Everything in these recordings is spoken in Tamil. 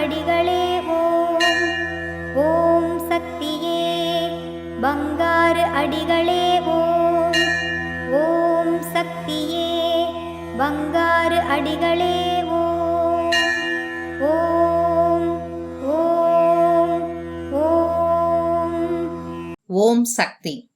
அடிகளே ஓம். ஓம் சக்தியே பங்காறு அடிகளே ஓம். ஓம் சக்தியே பங்காறு அடிகளே ஓம். ஓம் ஓம் ஓம். ஓம் சக்தி.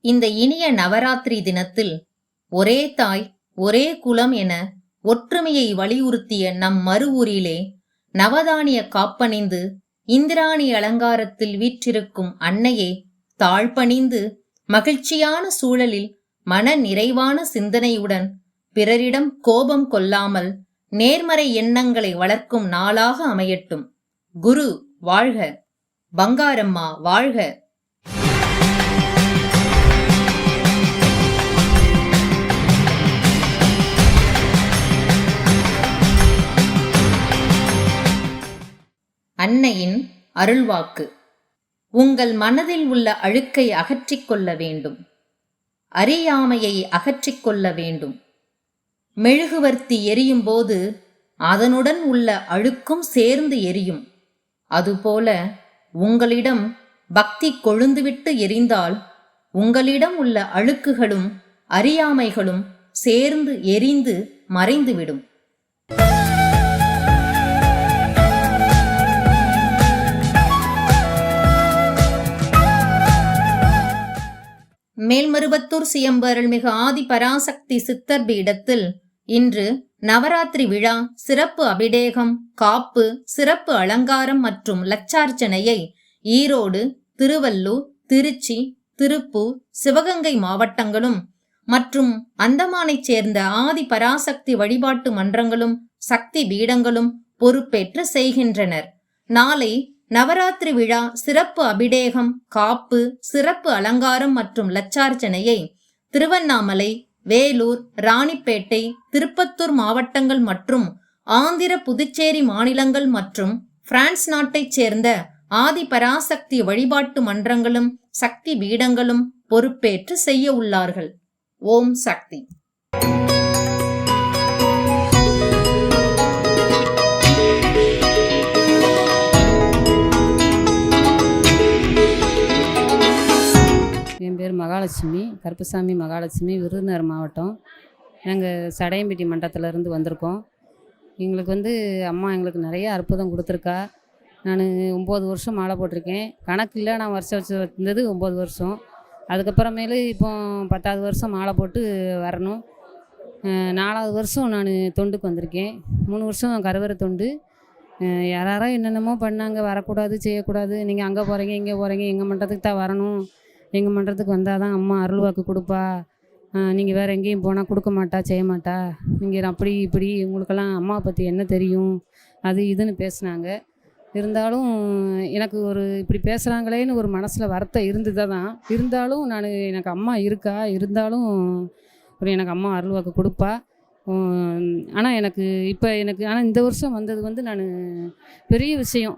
இந்த இனிய நவராத்திரி தினத்தில் ஒரே தாய் ஒரே குலம் என ஒற்றுமையை வலியுறுத்திய நம் மறு ஊரிலே நவதானிய காப்பணிந்து இந்திராணி அலங்காரத்தில் வீற்றிருக்கும் அன்னையே தாழ்பணிந்து மகிழ்ச்சியான சூழலில் மன நிறைவான சிந்தனையுடன் பிறரிடம் கோபம் கொள்ளாமல் நேர்மறை எண்ணங்களை வளர்க்கும் நாளாக அமையட்டும். குரு வாழ்க. பங்காரம்மா வாழ்க. அருள்வாக்கு. உங்கள் மனதில் உள்ள அழுக்கை அகற்றிக் கொள்ள வேண்டும். அறியாமையை அகற்றிக் கொள்ள வேண்டும். மெழுகுவர்த்தி எரியும் போது அதனுடன் உள்ள அழுக்கும் சேர்ந்து எரியும். அதுபோல உங்களிடம் பக்தி கொழுந்துவிட்டு எரிந்தால் உங்களிடம் உள்ள அழுக்குகளும் அறியாமைகளும் சேர்ந்து எரிந்து மறைந்துவிடும். மேல்மருவத்தூர் சியம்பு மிகு ஆதி பராசக்தி சித்தர் பீடத்தில் இன்று நவராத்திரி விழா சிறப்பு அபிடேகம் காப்பு சிறப்பு அலங்காரம் மற்றும் லட்சார்ச்சனையை ஈரோடு திருவள்ளூர் திருச்சி திருப்பூர் சிவகங்கை மாவட்டங்களும் மற்றும் அந்தமானைச் சேர்ந்த ஆதி பராசக்தி வழிபாட்டு மன்றங்களும் சக்தி பீடங்களும் பொறுப்பேற்று செய்கின்றனர். நாளை நவராத்திரி விழா சிறப்பு அபிடேகம் காப்பு சிறப்பு அலங்காரம் மற்றும் லட்சார்ச்சனையை திருவண்ணாமலை வேலூர் ராணிப்பேட்டை திருப்பத்தூர் மாவட்டங்கள் மற்றும் ஆந்திர புதுச்சேரி மாநிலங்கள் மற்றும் பிரான்ஸ் நாட்டைச் சேர்ந்த ஆதி பராசக்தி வழிபாட்டு மன்றங்களும் சக்தி பீடங்களும் பொறுப்பேற்று செய்ய உள்ளார்கள். ஓம் சக்தி. என் பேர் மகாலட்சுமி கருப்புசாமி மகாலட்சுமி விருதுநகர் மாவட்டம். நாங்கள் சடையம்பட்டி மண்டலத்துலேருந்து வந்திருக்கோம். எங்களுக்கு வந்து அம்மா எங்களுக்கு நிறைய அற்புதம் கொடுத்துருக்கா. நான் ஒம்பது வருஷம் மாலை போட்டிருக்கேன். கணக்கு இல்லை நான் வருஷம் வருஷம் இருந்தது ஒம்பது வருஷம். அதுக்கப்புறமேலு இப்போ பத்தாவது வருஷம் மாலை போட்டு வரணும். நாலாவது வருஷம் நான் தொண்டுக்கு வந்திருக்கேன். மூணு வருஷம் கருவறை தொண்டு. யாராரோ என்னென்னமோ பண்ணாங்க வரக்கூடாது செய்யக்கூடாது. நீங்கள் அங்கே போகிறீங்க இங்கே போகிறீங்க எங்கள் மன்றத்துக்கு தான் வரணும். எங்கள் மன்றத்துக்கு வந்தால் தான் அம்மா அருள்வாக்கு கொடுப்பா. நீங்கள் வேறு எங்கேயும் போனால் கொடுக்க மாட்டா செய்ய மாட்டா. நீங்கள் அப்படி இப்படி உங்களுக்கெல்லாம் அம்மாவை பற்றி என்ன தெரியும்? அது இதுன்னு பேசுனாங்க. இருந்தாலும் எனக்கு ஒரு இப்படி பேசுகிறாங்களேன்னு ஒரு மனசில் வருத்தம் இருந்தது தான். இருந்தாலும் நான் எனக்கு அம்மா இருக்கா? இருந்தாலும் ஒரு எனக்கு அம்மா அருள்வாக்கு கொடுப்பா. ஆனால் எனக்கு இப்போ எனக்கு ஆனால் இந்த வருஷம் வந்தது வந்து நான் பெரிய விஷயம்.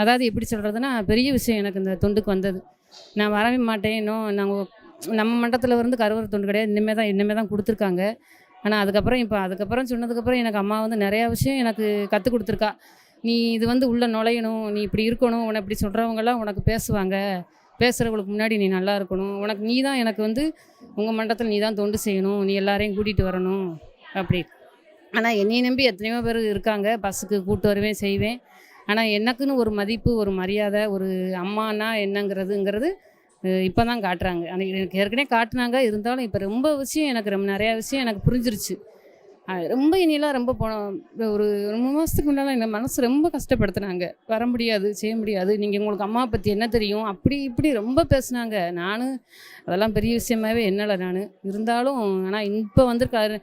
அதாவது எப்படி சொல்கிறதுனா பெரிய விஷயம் எனக்கு இந்த தொண்டுக்கு வந்தது. நான் வரவே மாட்டேன். இன்னும் நாங்கள் நம்ம மண்டலத்தில் இருந்து கருவறை தொண்டு கிடையாது. இனிமேல் தான் இனிமேல் தான் கொடுத்துருக்காங்க. ஆனால் அதுக்கப்புறம் இப்போ அதுக்கப்புறம் சொன்னதுக்கப்புறம் எனக்கு அம்மா வந்து நிறையா விஷயம் எனக்கு கற்றுக் கொடுத்துருக்கா. நீ இது வந்து உள்ளே நுழையணும். நீ இப்படி இருக்கணும். உன்னை இப்படி சொல்கிறவங்கெல்லாம் உனக்கு பேசுவாங்க. பேசுகிறவங்களுக்கு முன்னாடி நீ நல்லா இருக்கணும். உனக்கு நீ தான் எனக்கு வந்து உங்கள் மண்டலத்தில் நீ தான் தொண்டு செய்யணும். நீ எல்லாரையும் கூட்டிகிட்டு வரணும். அப்படி. ஆனால் என்னையை நம்பி எத்தனையோ பேர் இருக்காங்க. பஸ்ஸுக்கு கூப்பிட்டு வருவேன் செய்வேன். ஆனால் எனக்குன்னு ஒரு மதிப்பு ஒரு மரியாதை ஒரு அம்மானா என்னங்கிறதுங்கிறது இப்போ தான் காட்டுறாங்க. ஆனால் எனக்கு ஏற்கனவே காட்டுனாங்க. இருந்தாலும் இப்போ ரொம்ப விஷயம் எனக்கு ரொம்ப நிறையா விஷயம் எனக்கு புரிஞ்சிருச்சு. ரொம்ப இனியெல்லாம் ரொம்ப போன ஒரு ரொம்ப மாதத்துக்கு முன்னால் என் மனசு ரொம்ப கஷ்டப்படுத்துனாங்க. வர முடியாது செய்ய முடியாது நீங்கள் உங்களுக்கு அம்மா பற்றி என்ன தெரியும்? அப்படி இப்படி ரொம்ப பேசுனாங்க. நான் அதெல்லாம் பெரிய விஷயமாவே என்னலை நான். இருந்தாலும் ஆனால் இப்போ வந்திருக்காரு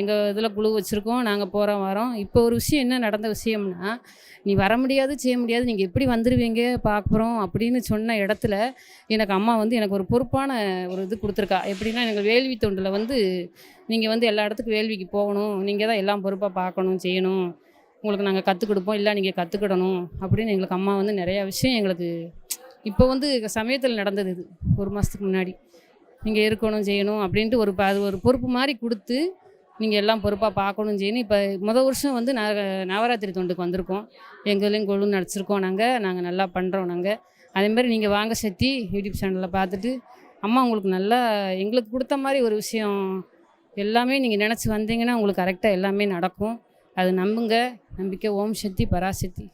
எங்கள் இதில் குழு வச்சுருக்கோம் நாங்கள் போகிறோம் வரோம். இப்போ ஒரு விஷயம் என்ன நடந்த விஷயம்னா நீ வர முடியாது செய்ய முடியாது நீங்கள் எப்படி வந்துடுவீங்க பார்க்குறோம் அப்படின்னு சொன்ன இடத்துல எனக்கு அம்மா வந்து எனக்கு ஒரு பொறுப்பான ஒரு இது கொடுத்துருக்கா. எப்படின்னா எனக்கு வேள்வி தொண்டில் வந்து நீங்கள் வந்து எல்லா இடத்துக்கும் வேள்விக்கு போகணும். நீங்கள் தான் எல்லாம் பொறுப்பாக பார்க்கணும் செய்யணும். உங்களுக்கு நாங்கள் கற்றுக் கொடுப்போம். இல்லை நீங்கள் கற்றுக்கிடணும் அப்படின்னு எங்களுக்கு அம்மா வந்து நிறையா விஷயம் எங்களுக்கு இப்போ வந்து சமயத்தில் நடந்தது இது. ஒரு மாதத்துக்கு முன்னாடி. நீங்கள் இருக்கணும் செய்யணும் அப்படின்ட்டு ஒரு ப- அது ஒரு பொறுப்பு மாதிரி கொடுத்து நீங்கள் எல்லாம் பொறுப்பாக பார்க்கணும் செய்யணும். இப்போ முதல் வருஷம் வந்து ந நவராத்திரி தொண்டுக்கு வந்திருக்கோம். எங்களையும் கொழு நடிச்சிருக்கோம் நாங்கள் நாங்கள் நல்லா பண்ணுறோம் நாங்கள் அதேமாதிரி நீங்கள் வாங்க சக்தி யூடியூப் சேனலில் பார்த்துட்டு அம்மா உங்களுக்கு நல்லா எங்களுக்கு கொடுத்த மாதிரி ஒரு விஷயம் எல்லாமே நீங்கள் நினச்சி வந்தீங்கன்னா உங்களுக்கு கரெக்டாக எல்லாமே நடக்கும். அது நம்புங்க. நம்பிக்கை ஓம் சக்தி பராசக்தி.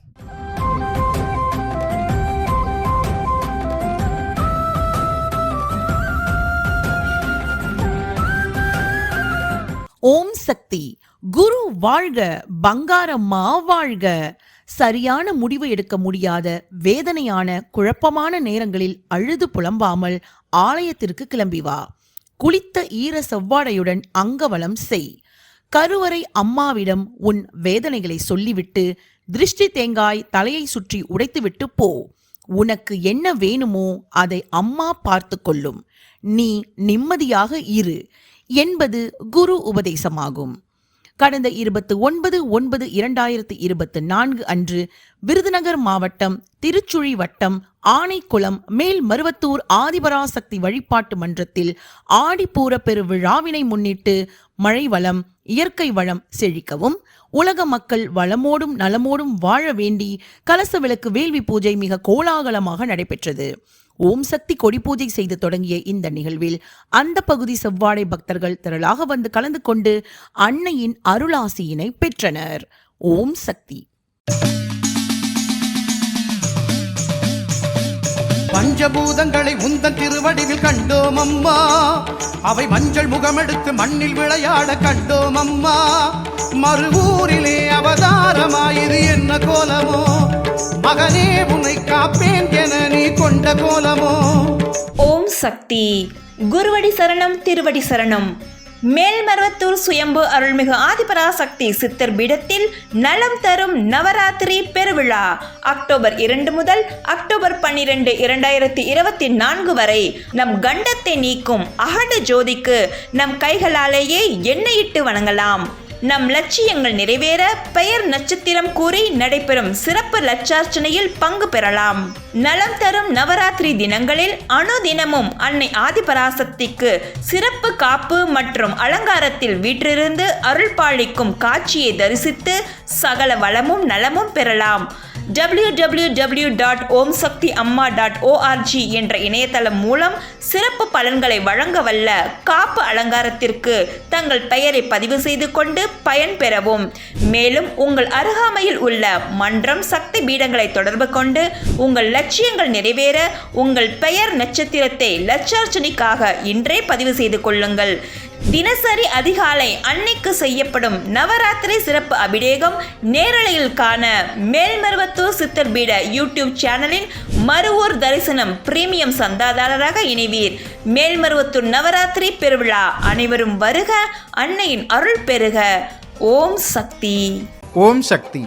ஓம் சக்தி. குரு வாழ்க பங்காரம்மா வாழ்க. சரியான முடிவு எடுக்க முடியாத வேதனையான குழப்பமான நேரங்களில் அழுது புலம்பாமல் ஆலயத்திற்கு கிளம்பி வா. குளித்த ஈர செவ்வாடையுடன் அங்கவலம் செய். கருவறை அம்மாவிடம் உன் வேதனைகளை சொல்லிவிட்டு திருஷ்டி தேங்காய் தலையை சுற்றி உடைத்துவிட்டு போ. உனக்கு என்ன வேணுமோ அதை அம்மா பார்த்து கொள்ளும். நீ நிம்மதியாக இரு. என்பது குரு உபதேசமாகும். கடந்த இருபத்து ஒன்பது ஒன்பது இரண்டாயிரத்தி இருபத்து நான்கு அன்று விருதுநகர் மாவட்டம் திருச்சுழி வட்டம் ஆனைக்குளம் மேல் மருவத்தூர் ஆதிபராசக்தி வழிபாட்டு மன்றத்தில் ஆடிப்பூர பெருவிழாவினை முன்னிட்டு மழை வளம் இயற்கை வளம் செழிக்கவும் உலக மக்கள் வளமோடும் நலமோடும் வாழ வேண்டி கலச விளக்கு வேள்வி பூஜை மிக கோலாகலமாக நடைபெற்றது. ஓம் சக்தி கொடி பூஜை செய்து தொடங்கிய இந்த நிகழ்வில் அந்த பகுதி செவ்வாடை பக்தர்கள் திரளாக வந்து கலந்து கொண்டு அன்னையின் அருளாசியினை பெற்றனர். ஓம் சக்தி. பஞ்சபூதங்களை உந்தன் திருவடிவில் கண்டோம் அம்மா அவை மஞ்சள் முகமெடுத்து மண்ணில் விளையாட கண்டோம் அம்மா மறுவூரிலே அவதாரமாயிரு என்ன கோலமோ. மகனே உன்னை காப்பேன் என நீ கொண்ட கோலமோ. ஓம் சக்தி. குருவடி சரணம் திருவடி சரணம். மேல்மருவத்தூர் சுயம்பு அருள்மிகு ஆதிபராசக்தி சித்தர் பீடத்தில் நலம் தரும் நவராத்திரி பெருவிழா. அக்டோபர் இரண்டு முதல் அக்டோபர் பன்னிரண்டு இரண்டாயிரத்தி இருபத்தி நான்கு வரை நம் கண்டத்தை நீக்கும் அகண்ட ஜோதிக்கு நம் கைகளாலேயே எண்ணெயிட்டு வணங்கலாம். நம் லட்சியங்கள் நிறைவேற பெயர் நட்சத்திரம் கூறி நடைபெறும் சிறப்பு லட்சார்ச்சனையில் பங்கு பெறலாம். நலம் தரும் நவராத்திரி தினங்களில் அனுதினமும் அன்னை ஆதிபராசக்திக்கு சிறப்பு காப்பு மற்றும் அலங்காரத்தில் வீற்றிருந்து அருள்பாளிக்கும் காட்சியை தரிசித்து சகல வளமும் நலமும் பெறலாம். W W W dot Om Sakthi Amma dot ORG என்ற இணையதளம் மூலம் சிறப்பு பலன்களை வழங்க வல்ல காப்பு அலங்காரத்திற்கு தங்கள் பெயரை பதிவு செய்து கொண்டு பயன் பெறவும். மேலும் உங்கள் அருகாமையில் உள்ள மன்றம் சக்தி பீடங்களை தொடர்பு கொண்டு உங்கள் லட்சியங்கள் நிறைவேற உங்கள் பெயர் நட்சத்திரத்தை லட்சார்ச்சனைக்காக இன்றே பதிவு செய்து கொள்ளுங்கள். தினசரி அதிகாலை அன்னைக்கு செய்யப்படும் நவராத்திரி சிறப்பு அபிஷேகம் நேரலையில் காண மேல்மருவத்தூர் சித்தர் பீட யூடியூப் சேனலின் மறுவூர் தரிசனம் பிரீமியம் சந்தாதாரராக இணைவீர். மேல்மருவத்தூர் நவராத்திரி பெருவிழா அனைவரும் வருக அன்னையின் அருள் பெறுக ஓம் சக்தி. ஓம் சக்தி.